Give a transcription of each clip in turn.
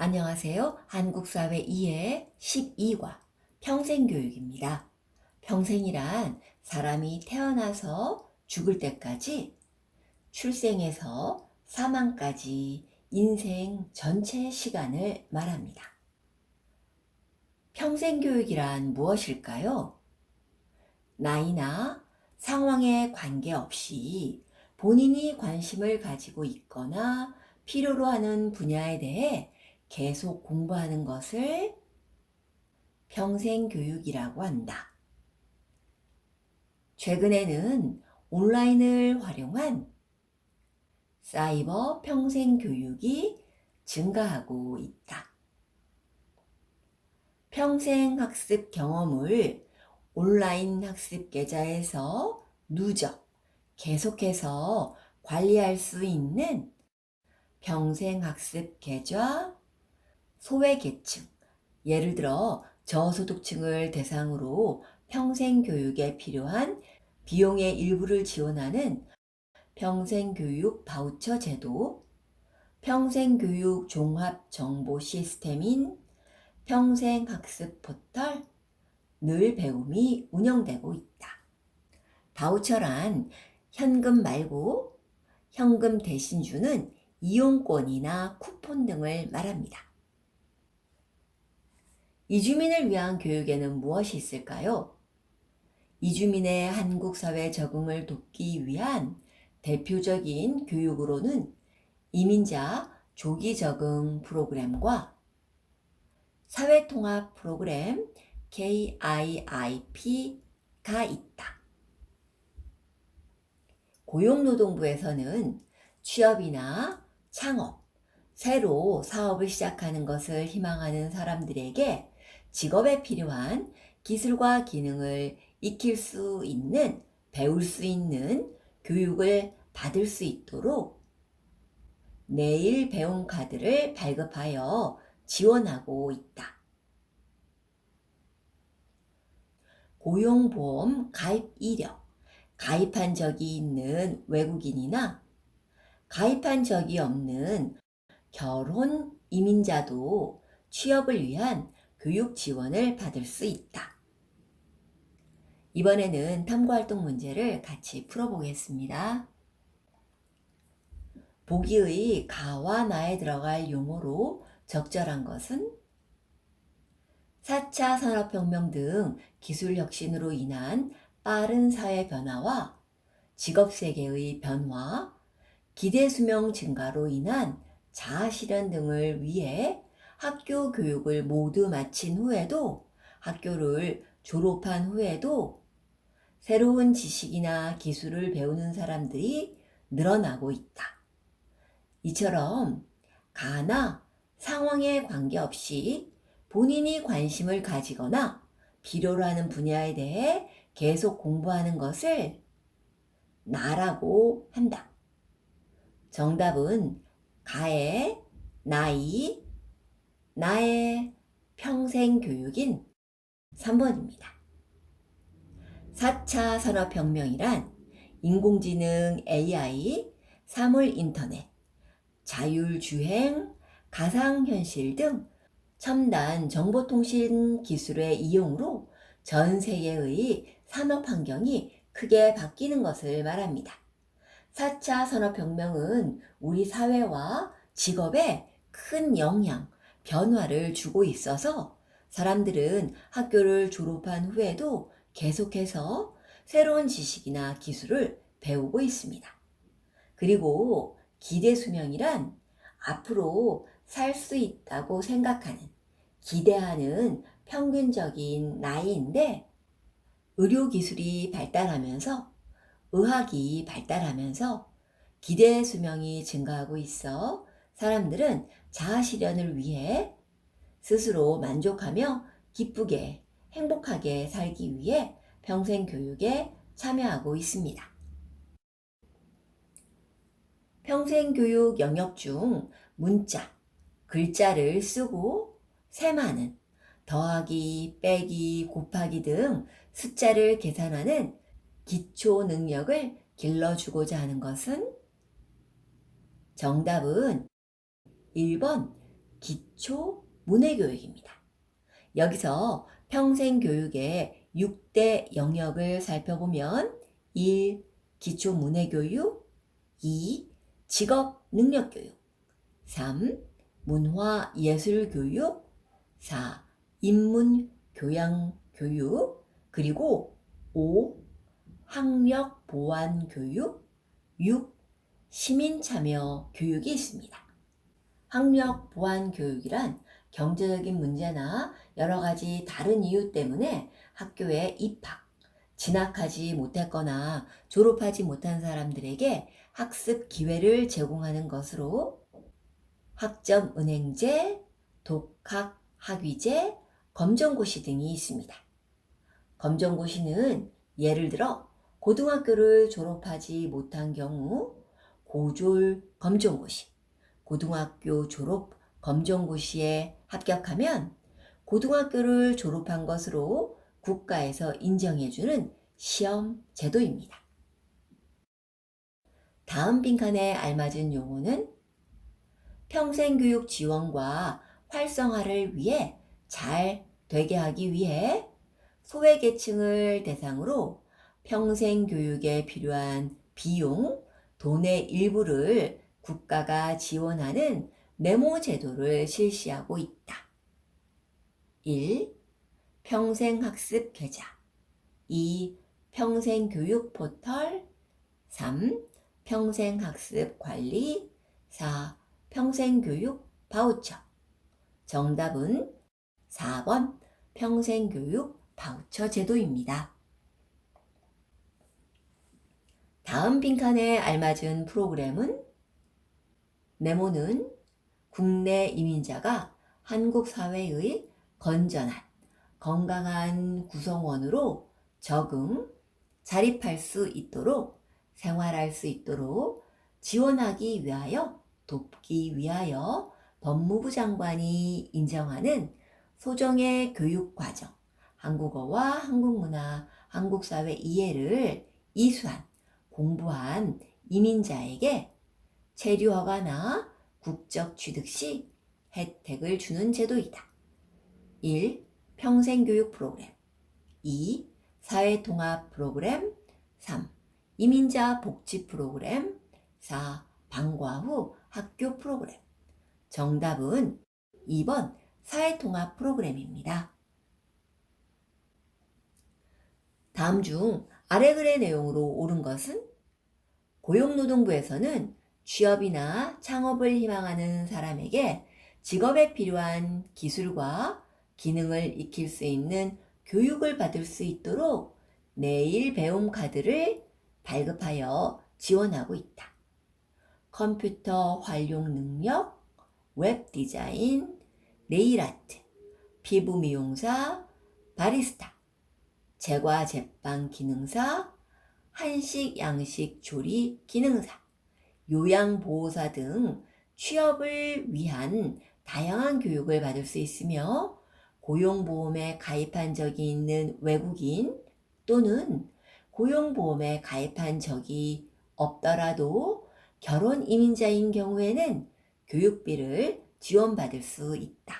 안녕하세요. 한국사회 2의 12과 평생교육입니다. 평생이란 사람이 태어나서 죽을 때까지 출생에서 사망까지 인생 전체 시간을 말합니다. 평생교육이란 무엇일까요? 나이나 상황에 관계없이 본인이 관심을 가지고 있거나 필요로 하는 분야에 대해 계속 공부하는 것을 평생 교육이라고 한다. 최근에는 온라인을 활용한 사이버 평생 교육이 증가하고 있다. 평생 학습 경험을 온라인 학습 계좌에서 누적, 계속해서 관리할 수 있는 평생 학습 계좌 소외계층, 예를 들어 저소득층을 대상으로 평생교육에 필요한 비용의 일부를 지원하는 평생교육 바우처 제도, 평생교육 종합 정보 시스템인 평생학습 포털 늘 배움이 운영되고 있다. 바우처란 현금 말고 현금 대신 주는 이용권이나 쿠폰 등을 말합니다. 이주민을 위한 교육에는 무엇이 있을까요? 이주민의 한국 사회 적응을 돕기 위한 대표적인 교육으로는 이민자 조기 적응 프로그램과 사회통합 프로그램 KIIP가 있다. 고용노동부에서는 취업이나 창업, 새로 사업을 시작하는 것을 희망하는 사람들에게 직업에 필요한 기술과 기능을 익힐 수 있는, 배울 수 있는 교육을 받을 수 있도록 내일 배움 카드를 발급하여 지원하고 있다. 고용보험 가입 이력, 가입한 적이 있는 외국인이나 가입한 적이 없는 결혼 이민자도 취업을 위한 교육 지원을 받을 수 있다. 이번에는 탐구활동 문제를 같이 풀어보겠습니다. 보기의 가와 나에 들어갈 용어로 적절한 것은 4차 산업혁명 등 기술 혁신으로 인한 빠른 사회 변화와 직업 세계의 변화, 기대 수명 증가로 인한 자아 실현 등을 위해 학교 교육을 모두 마친 후에도 학교를 졸업한 후에도 새로운 지식이나 기술을 배우는 사람들이 늘어나고 있다. 이처럼 가나 상황에 관계없이 본인이 관심을 가지거나 필요로 하는 분야에 대해 계속 공부하는 것을 나라고 한다. 정답은 가의 나이, 나의 평생 교육인 3번입니다. 4차 산업혁명이란 인공지능 AI, 사물 인터넷, 자율주행, 가상현실 등 첨단 정보통신 기술의 이용으로 전 세계의 산업 환경이 크게 바뀌는 것을 말합니다. 4차 산업혁명은 우리 사회와 직업에 큰 영향, 변화를 주고 있어서 사람들은 학교를 졸업한 후에도 계속해서 새로운 지식이나 기술을 배우고 있습니다. 그리고 기대 수명이란 앞으로 살 수 있다고 생각하는, 기대하는 평균적인 나이인데 의료기술이 발달하면서 의학이 발달하면서 기대 수명이 증가하고 있어 사람들은 자아 실현을 위해 스스로 만족하며 기쁘게 행복하게 살기 위해 평생 교육에 참여하고 있습니다. 평생 교육 영역 중 문자, 글자를 쓰고 세마는 더하기, 빼기, 곱하기 등 숫자를 계산하는 기초 능력을 길러주고자 하는 것은 정답은 1번 기초 문해교육입니다. 여기서 평생교육의 6대 영역을 살펴보면 1. 기초 문해교육 2. 직업 능력교육 3. 문화 예술 교육 4. 인문 교양 교육 그리고 5. 학력 보완 교육 6. 시민 참여 교육이 있습니다. 학력 보완 교육이란 경제적인 문제나 여러 가지 다른 이유 때문에 학교에 입학, 진학하지 못했거나 졸업하지 못한 사람들에게 학습 기회를 제공하는 것으로 학점 은행제, 독학 학위제, 검정고시 등이 있습니다. 검정고시는 예를 들어 고등학교를 졸업하지 못한 경우 고졸 검정고시, 고등학교 졸업 검정고시에 합격하면 고등학교를 졸업한 것으로 국가에서 인정해주는 시험 제도입니다. 다음 빈칸에 알맞은 용어는 평생교육 지원과 활성화를 위해 잘 되게 하기 위해 소외계층을 대상으로 평생교육에 필요한 비용, 돈의 일부를 국가가 지원하는 네모 제도를 실시하고 있다. 1. 평생학습 계좌 2. 평생교육 포털 3. 평생학습 관리 4. 평생교육 바우처 정답은 4번 평생교육 바우처 제도입니다. 다음 빈칸에 알맞은 프로그램은 네모는 국내 이민자가 한국 사회의 건전한 건강한 구성원으로 적응, 자립할 수 있도록 생활할 수 있도록 지원하기 위하여 돕기 위하여 법무부 장관이 인정하는 소정의 교육과정, 한국어와 한국문화, 한국사회 이해를 이수한, 공부한 이민자에게 체류허가나 국적 취득 시 혜택을 주는 제도이다. 1. 평생교육 프로그램 2. 사회통합 프로그램 3. 이민자 복지 프로그램 4. 방과 후 학교 프로그램 정답은 2번 사회통합 프로그램입니다. 다음 중 아래 글의 내용으로 옳은 것은 고용노동부에서는 취업이나 창업을 희망하는 사람에게 직업에 필요한 기술과 기능을 익힐 수 있는 교육을 받을 수 있도록 내일 배움 카드를 발급하여 지원하고 있다. 컴퓨터 활용 능력, 웹 디자인, 네일 아트, 피부 미용사, 바리스타, 제과 제빵 기능사, 한식 양식 조리 기능사, 요양보호사 등 취업을 위한 다양한 교육을 받을 수 있으며 고용보험에 가입한 적이 있는 외국인 또는 고용보험에 가입한 적이 없더라도 결혼 이민자인 경우에는 교육비를 지원받을 수 있다.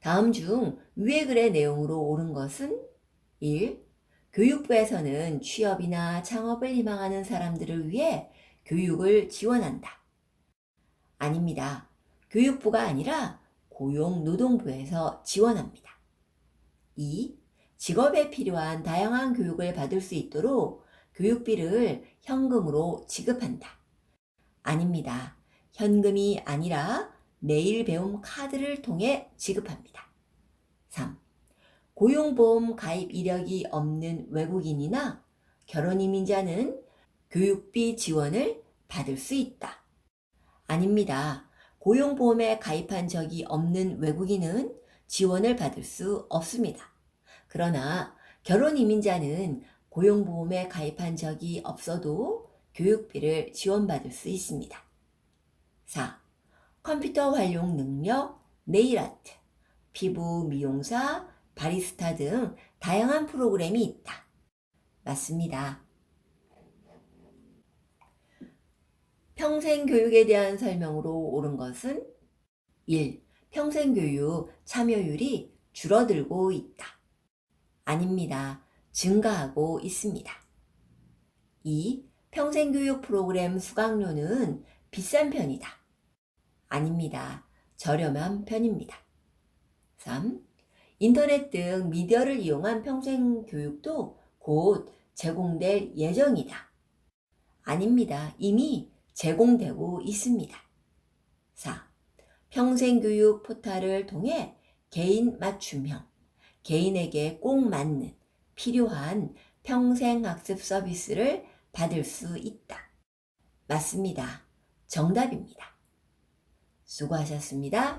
다음 중 위의 글의 내용으로 옳은 것은 1. 교육부에서는 취업이나 창업을 희망하는 사람들을 위해 교육을 지원한다. 아닙니다. 교육부가 아니라 고용노동부에서 지원합니다. 2. 직업에 필요한 다양한 교육을 받을 수 있도록 교육비를 현금으로 지급한다. 아닙니다. 현금이 아니라 내일 배움 카드를 통해 지급합니다. 3. 고용보험 가입 이력이 없는 외국인이나 결혼 이민자는 교육비 지원을 받을 수 있다. 아닙니다. 고용보험에 가입한 적이 없는 외국인은 지원을 받을 수 없습니다. 그러나 결혼 이민자는 고용보험에 가입한 적이 없어도 교육비를 지원받을 수 있습니다. 4. 컴퓨터 활용 능력, 네일 아트, 피부 미용사, 바리스타 등 다양한 프로그램이 있다. 맞습니다. 평생 교육에 대한 설명으로 옳은 것은 1. 평생 교육 참여율이 줄어들고 있다. 아닙니다. 증가하고 있습니다. 2. 평생 교육 프로그램 수강료는 비싼 편이다. 아닙니다. 저렴한 편입니다. 3. 인터넷 등 미디어를 이용한 평생 교육도 곧 제공될 예정이다. 아닙니다. 이미 제공되고 있습니다. 4. 평생교육 포탈을 통해 개인 맞춤형, 개인에게 꼭 맞는 필요한 평생학습 서비스를 받을 수 있다. 맞습니다. 정답입니다. 수고하셨습니다.